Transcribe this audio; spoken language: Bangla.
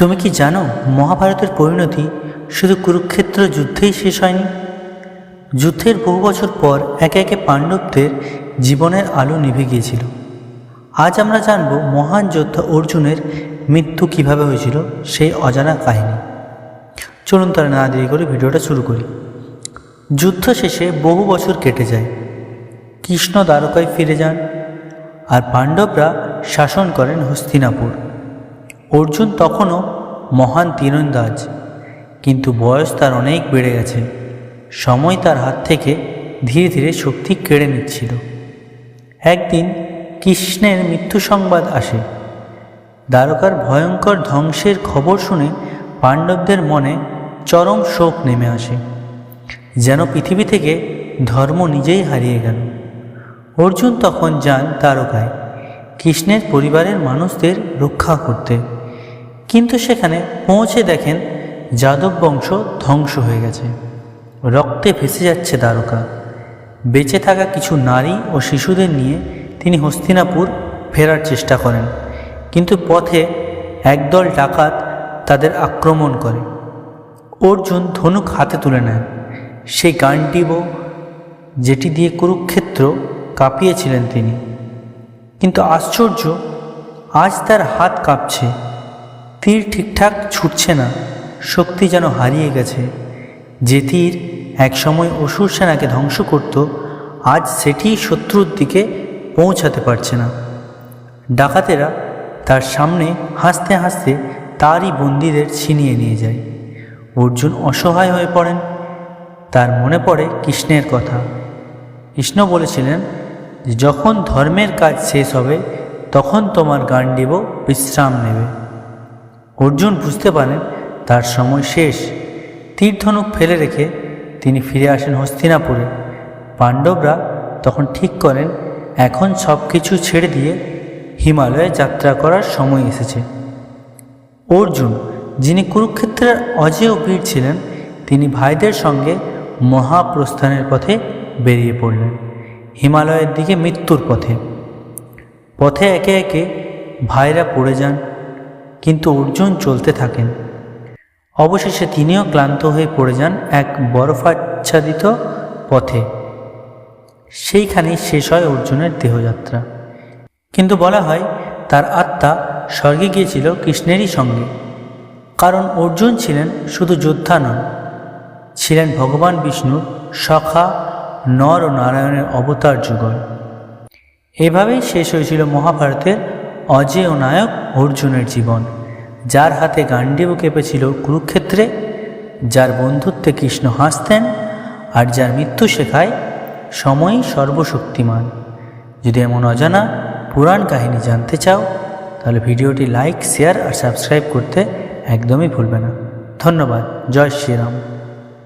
তুমি কি জানো মহাভারতের পরিণতি শুধু কুরুক্ষেত্র যুদ্ধেই শেষ হয়নি? যুদ্ধের বহু বছর পর একে একে পাণ্ডবদের জীবনের আলো নিভে গিয়েছিল। আজ আমরা জানব মহান যোদ্ধা অর্জুনের মৃত্যু কীভাবে হয়েছিল সেই অজানা কাহিনী। চলুন তারা না দেরি করে ভিডিওটা শুরু করি। যুদ্ধ শেষে বহু বছর কেটে যায়। কৃষ্ণ দ্বারকায় ফিরে যান আর পাণ্ডবরা শাসন করেন হস্তিনাপুর। অর্জুন তখনও মহান তীরন্দাজ, কিন্তু বয়স তার অনেক বেড়ে গেছে। সময় তার হাত থেকে ধীরে ধীরে শক্তি কেড়ে নিচ্ছিল। একদিন কৃষ্ণের মৃত্যু সংবাদ আসে। দ্বারকার ভয়ঙ্কর ধ্বংসের খবর শুনে পাণ্ডবদের মনে চরম শোক নেমে আসে, যেন পৃথিবী থেকে ধর্ম নিজেই হারিয়ে গেল। অর্জুন তখন যান দ্বারকায় কৃষ্ণের পরিবারের মানুষদের রক্ষা করতে। কিন্তু সেখানে পৌঁছে দেখেন যাদব বংশ ধ্বংস হয়ে গেছে। রক্তে ভেসে যাচ্ছে দ্বারকা। বেঁচে থাকা কিছু নারী ও শিশুদের নিয়ে তিনি হস্তিনাপুর ফেরার চেষ্টা করেন। কিন্তু পথে একদল ডাকাত তাদের আক্রমণ করে। অর্জুন ধনুক হাতে তুলে নেন। সেই গানটিব যেটি দিয়ে কুরুক্ষেত্র কাঁপিয়েছিলেন তিনি। কিন্তু আশ্চর্য, আজ তার হাত কাঁপছে। তীর ঠিকঠাক ছুটছে না, শক্তি যেন হারিয়ে গেছে। যে তীর একসময় অসুর সেনাকে ধ্বংস করত, আজ সেটি শত্রুর দিকে পৌঁছাতে পারছে না। ডাকাতেরা তার সামনে হাসতে হাসতে তারই বন্দীদের ছিনিয়ে নিয়ে যায়। অর্জুন অসহায় হয়ে পড়েন। তার মনে পড়ে কৃষ্ণের কথা। কৃষ্ণ বলেছিলেন, যখন ধর্মের কাজ শেষ হবে, তখন তোমার গান্ডীব বিশ্রাম নেবে। অর্জুন বুঝতে পারেন তার সময় শেষ। তীরধনুক ফেলে রেখে তিনি ফিরে আসেন হস্তিনাপুরে। পাণ্ডবরা তখন ঠিক করেন, এখন সব কিছু ছেড়ে দিয়ে হিমালয়ে যাত্রা করার সময় এসেছে। অর্জুন, যিনি কুরুক্ষেত্রের অজেয় বীর ছিলেন, তিনি ভাইদের সঙ্গে মহাপ্রস্থানের পথে বেরিয়ে পড়লেন, হিমালয়ের দিকে মৃত্যুর পথে। পথে একে একে ভাইরা পড়ে যান কিন্তু অর্জুন চলতে থাকেন। অবশেষে তিনিও ক্লান্ত হয়ে পড়ে যান এক বরফাচ্ছাদিত পথে। সেইখানেই শেষ হয় অর্জুনের দেহযাত্রা। কিন্তু বলা হয়, তার আত্মা স্বর্গে গিয়েছিল কৃষ্ণেরই সঙ্গে। কারণ অর্জুন ছিলেন শুধু যোদ্ধা নন, ছিলেন ভগবান বিষ্ণুর সখা নর ও নারায়ণের অবতার যুগল। এভাবেই শেষ হয়েছিল মহাভারতের অজেয় নায়ক অর্জুনের জীবন। যার হাতে গান্ডীব কেঁপেছিল কুরুক্ষেত্রে, যার বন্ধুত্বে কৃষ্ণ হাসতেন আর যার মৃত্যু শেখায় সময়ই সর্বশক্তিমান। যদি এমন অজানা পুরাণ কাহিনী জানতে চাও, তাহলে ভিডিওটি লাইক, শেয়ার আর সাবস্ক্রাইব করতে একদমই ভুলবে না। ধন্যবাদ। জয় শ্রীরাম।